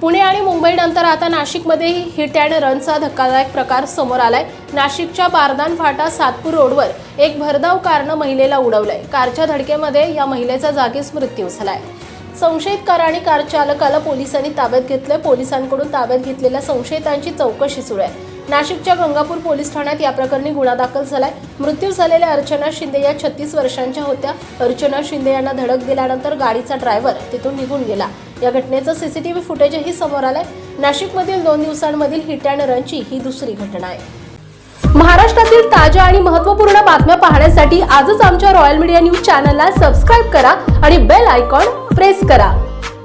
पुणे आणि मुंबईनंतर आता नाशिकमध्येही हिट अँड रनचा धक्कादायक प्रकार समोर आलाय. नाशिकच्या बारदान फाटा सातपूर रोडवर एक भरधाव कारनं महिलेला उडवलंय. कारच्या धडकेमध्ये या महिलेचा जागीच मृत्यू झालाय. संशयित कार आणि कार चालकाला पोलिसांनी ताब्यात घेतलंय. पोलिसांकडून ताब्यात घेतलेल्या संशयितांची चौकशी सुरू आहे. नाशिकच्या गंगापूर पोलीस ठाण्यात या प्रकरणी गुन्हा दाखल झालाय. मृत्यू झालेल्या अर्चना शिंदे या छत्तीस वर्षांच्या होत्या. अर्चना शिंदे यांना धडक दिल्यानंतर गाडीचा ड्रायव्हर तिथून निघून गेला. या घटनेचं सीसीटीव्ही फुटेजही समोर आलंय. नाशिकमधील दोन दिवसांमधील हिट अँड रनची ही दुसरी घटना आहे. महाराष्ट्रातील ताज्या आणि महत्त्वपूर्ण बातम्या पाहण्यासाठी आजच आमच्या रॉयल मीडिया न्यूज चॅनलला सबस्क्राईब करा आणि बेल आयकॉन प्रेस करा.